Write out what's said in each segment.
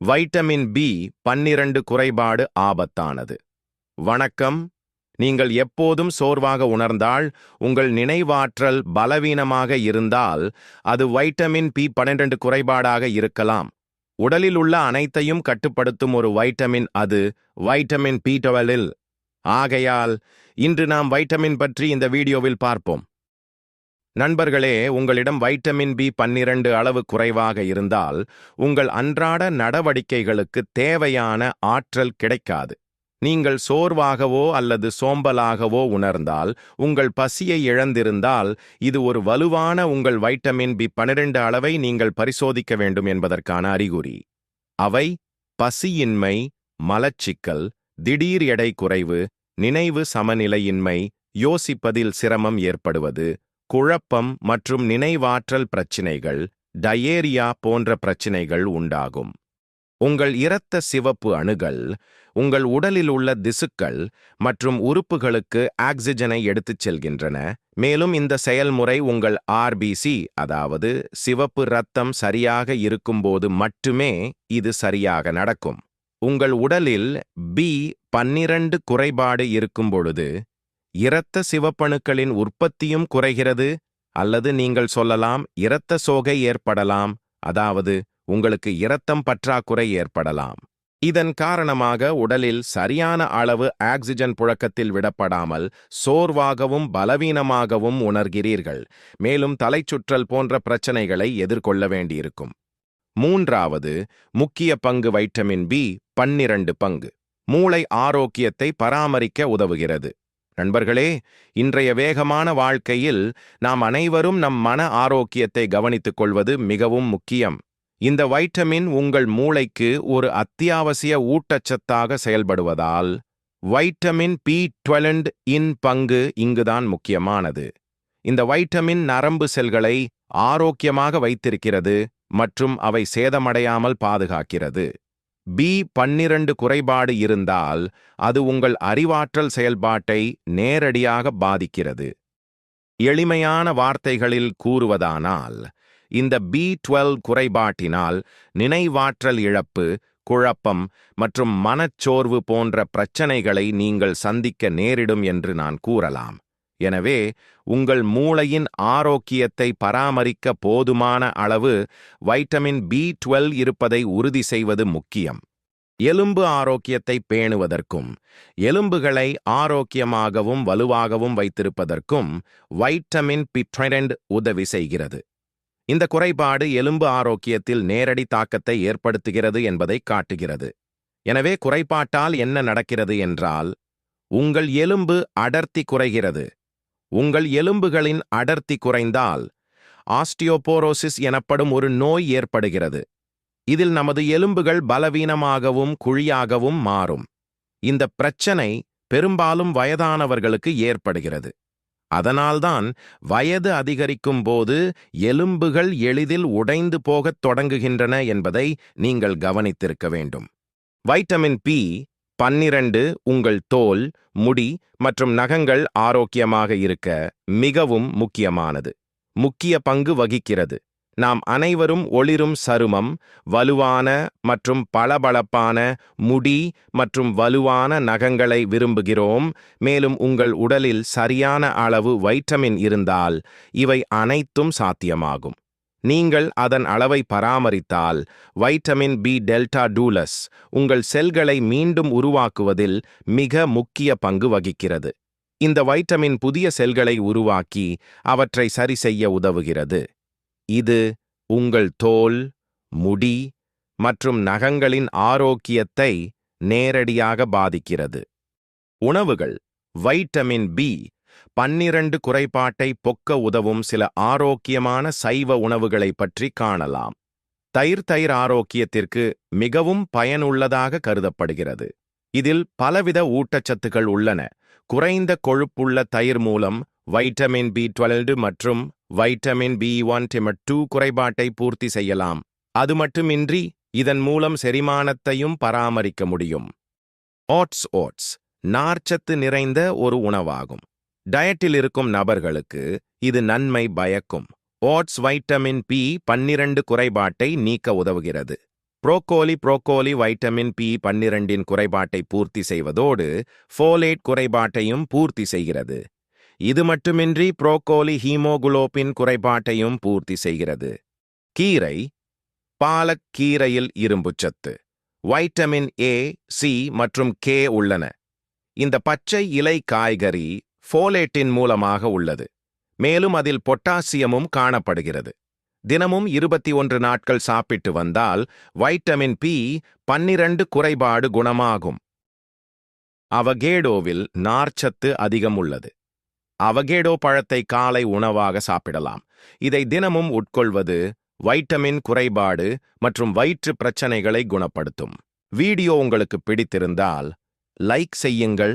Vitamin B பன்னிரண்டு குறைபாடு ஆபத்தானது. வணக்கம். நீங்கள் எப்போதும் சோர்வாக உணர்ந்தால் உங்கள் நினைவாற்றல் பலவீனமாக இருந்தால் அது வைட்டமின் பி பன்னிரண்டு குறைபாடாக இருக்கலாம். உடலில் உள்ள அனைத்தையும் கட்டுப்படுத்தும் ஒரு வைட்டமின் அது வைட்டமின் பி டுவெலில் ஆகையால் இன்று நாம் வைட்டமின் பற்றி இந்த வீடியோவில் பார்ப்போம். நண்பர்களே உங்களிடம் வைட்டமின் பி பன்னிரண்டு அளவு குறைவாக இருந்தால் உங்கள் அன்றாட நடவடிக்கைகளுக்கு தேவையான ஆற்றல் கிடைக்காது. நீங்கள் சோர்வாகவோ அல்லது சோம்பலாகவோ உணர்ந்தால் உங்கள் பசியை இழந்திருந்தால் இது ஒரு வலுவான உங்கள் வைட்டமின் பி பன்னிரண்டு அளவை நீங்கள் பரிசோதிக்க வேண்டும் என்பதற்கான அறிகுறி. அவை பசியின்மை மலச்சிக்கல் திடீர் எடை குறைவு நினைவு சமநிலையின்மை யோசிப்பதில் சிரமம் ஏற்படுவது குழப்பம் மற்றும் நினைவாற்றல் பிரச்சினைகள் டயேரியா போன்ற பிரச்சினைகள் உண்டாகும். உங்கள் இரத்த சிவப்பு அணுகள் உங்கள் உடலில் உள்ள திசுக்கள் மற்றும் உறுப்புகளுக்கு ஆக்சிஜனை எடுத்துச் செல்கின்றன. மேலும் இந்த செயல்முறை உங்கள் ஆர்பிசி அதாவது சிவப்பு இரத்தம் சரியாக இருக்கும்போது மட்டுமே இது சரியாக நடக்கும். உங்கள் உடலில் பி பன்னிரண்டு குறைபாடு இருக்கும் பொழுது இரத்த சிவப்பணுக்களின் உற்பத்தியும் குறைகிறது அல்லது நீங்கள் சொல்லலாம் இரத்த சோகை ஏற்படலாம் அதாவது உங்களுக்கு இரத்தம் பற்றாக்குறை ஏற்படலாம். இதன் காரணமாக உடலில் சரியான அளவு ஆக்சிஜன் புழக்கத்தில் விடப்படாமல் சோர்வாகவும் பலவீனமாகவும் உணர்கிறீர்கள். மேலும் தலைச்சுற்றல் போன்ற பிரச்சனைகளை எதிர்கொள்ள வேண்டியிருக்கும். மூன்றாவது முக்கிய பங்கு வைட்டமின் பி பன்னிரண்டு பங்கு. மூளை ஆரோக்கியத்தை பராமரிக்க உதவுகிறது. நண்பர்களே இன்றைய வேகமான வாழ்க்கையில் நாம் அனைவரும் நம் மன ஆரோக்கியத்தை கவனித்துக் கொள்வது மிகவும் முக்கியம். இந்த வைட்டமின் உங்கள் மூளைக்கு ஒரு அத்தியாவசிய ஊட்டச்சத்தாக செயல்படுவதால் வைட்டமின் பி டுவெலண்ட் இன் பங்கு இங்குதான் முக்கியமானது. இந்த வைட்டமின் நரம்பு செல்களை ஆரோக்கியமாக வைத்திருக்கிறது மற்றும் அவை சேதமடையாமல் பாதுகாக்கிறது. பி பன்னிரண்டு குறைபாடு இருந்தால் அது உங்கள் அறிவாற்றல் செயல்பாட்டை நேரடியாக பாதிக்கிறது. எளிமையான வார்த்தைகளில் கூறுவதானால் இந்த பி டுவெல் குறைபாட்டினால் நினைவாற்றல் இழப்பு குழப்பம் மற்றும் மனச்சோர்வு போன்ற பிரச்சனைகளை நீங்கள் சந்திக்க நேரிடும் என்று நான் கூறலாம். எனவே உங்கள் மூளையின் ஆரோக்கியத்தை பராமரிக்க போதுமான அளவு வைட்டமின் பி டுவெல் இருப்பதை உறுதி செய்வது முக்கியம். எலும்பு ஆரோக்கியத்தை பேணுவதற்கும் எலும்புகளை ஆரோக்கியமாகவும் வலுவாகவும் வைத்திருப்பதற்கும் வைட்டமின் பிட்ரெண்ட் உதவி செய்கிறது. இந்த குறைபாடு எலும்பு ஆரோக்கியத்தில் நேரடி தாக்கத்தை ஏற்படுத்துகிறது என்பதை காட்டுகிறது. எனவே குறைபாட்டால் என்ன நடக்கிறது என்றால் உங்கள் எலும்பு அடர்த்தி குறைகிறது. உங்கள் எலும்புகளின் அடர்த்தி குறைந்தால் ஆஸ்டியோபோரோசிஸ் எனப்படும் ஒரு நோய் ஏற்படுகிறது. இதில் நமது எலும்புகள் பலவீனமாகவும் குழியாகவும் மாறும். இந்த பிரச்சனை பெரும்பாலும் வயதானவர்களுக்கு ஏற்படுகிறது. அதனால்தான் வயது அதிகரிக்கும் போது எலும்புகள் எளிதில் உடைந்து போகத் தொடங்குகின்றன என்பதை நீங்கள் கவனித்திருக்க வேண்டும். வைட்டமின் பி பன்னிரண்டு உங்கள் தோல் முடி மற்றும் நகங்கள் ஆரோக்கியமாக இருக்க மிகவும் முக்கியமானது. முக்கிய பங்கு வகிக்கிறது. நாம் அனைவரும் ஒளிரும் சருமம் வலுவான மற்றும் பளபளப்பான முடி மற்றும் வலுவான நகங்களை விரும்புகிறோம். மேலும் உங்கள் உடலில் சரியான அளவு வைட்டமின் இருந்தால் இவை அனைத்தும் சாத்தியமாகும். நீங்கள் அதன் அளவை பராமரித்தால் வைட்டமின் பி டெல்டா டூலஸ் உங்கள் செல்களை மீண்டும் உருவாக்குவதில் மிக முக்கிய பங்கு வகிக்கிறது. இந்த வைட்டமின் புதிய செல்களை உருவாக்கி அவற்றை சரி செய்ய உதவுகிறது. இது உங்கள் தோல் முடி மற்றும் நகங்களின் ஆரோக்கியத்தை நேரடியாக பாதிக்கிறது. உணவுகள். வைட்டமின் பி பன்னிரண்டு குறைபாட்டை பொக்க உதவும் சில ஆரோக்கியமான சைவ உணவுகளைப் பற்றி காணலாம். தயிர் தயிர் ஆரோக்கியத்திற்கு மிகவும் பயனுள்ளதாக கருதப்படுகிறது. இதில் பலவித ஊட்டச்சத்துக்கள் உள்ளன. குறைந்த கொழுப்புள்ள தயிர் மூலம் வைட்டமின் பி டுவெல்டு மற்றும் வைட்டமின் பி ஒன் டிமட் டூ குறைபாட்டை பூர்த்தி செய்யலாம். அது மட்டுமின்றி இதன் மூலம் செரிமானத்தையும் பராமரிக்க முடியும். ஓட்ஸ் ஓட்ஸ் நார்ச்சத்து நிறைந்த ஒரு உணவாகும். டயட்டில் இருக்கும் நபர்களுக்கு இது நன்மை பயக்கும். ஓட்ஸ் வைட்டமின் பி பன்னிரண்டு குறைபாட்டை நீக்க உதவுகிறது. புரோக்கோலி புரோக்கோலி வைட்டமின் பி பன்னிரண்டின் குறைபாட்டை பூர்த்தி செய்வதோடு ஃபோலேட் குறைபாட்டையும் பூர்த்தி செய்கிறது. இது மட்டுமின்றி புரோக்கோலி ஹீமோகுளோபின் குறைபாட்டையும் பூர்த்தி செய்கிறது. கீரை பாலக் கீரையில் இரும்புச்சத்து வைட்டமின் ஏ சி மற்றும் கே உள்ளன. இந்த பச்சை இலை காய்கறி ஃபோலேட்டின் மூலமாக உள்ளது. மேலும் அதில் பொட்டாசியமும் காணப்படுகிறது. தினமும் இருபத்தி ஒன்று நாட்கள் சாப்பிட்டு வந்தால் வைட்டமின் பி பன்னிரண்டு குறைபாடு குணமாகும். அவகேடோவில் நார்ச்சத்து அதிகம் உள்ளது. அவகேடோ பழத்தை காலை உணவாக சாப்பிடலாம். இதை தினமும் உட்கொள்வது வைட்டமின் குறைபாடு மற்றும் வயிற்று பிரச்சனைகளை குணப்படுத்தும். வீடியோ உங்களுக்கு பிடித்திருந்தால் லைக் செய்யுங்கள்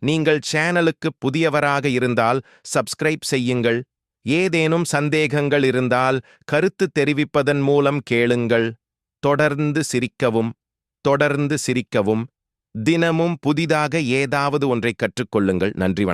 நீங்கள் சேனலுக்கு புதியவராக இருந்தால் சப்ஸ்கிரைப் செய்யுங்கள். ஏதேனும் சந்தேகங்கள் இருந்தால் கருத்து தெரிவிப்பதன் மூலம் கேளுங்கள். தொடர்ந்து சிரிக்கவும் தொடர்ந்து சிரிக்கவும். தினமும் புதிதாக ஏதாவது ஒன்றை கற்றுக்கொள்ளுங்கள் நன்றி வணக்கம்.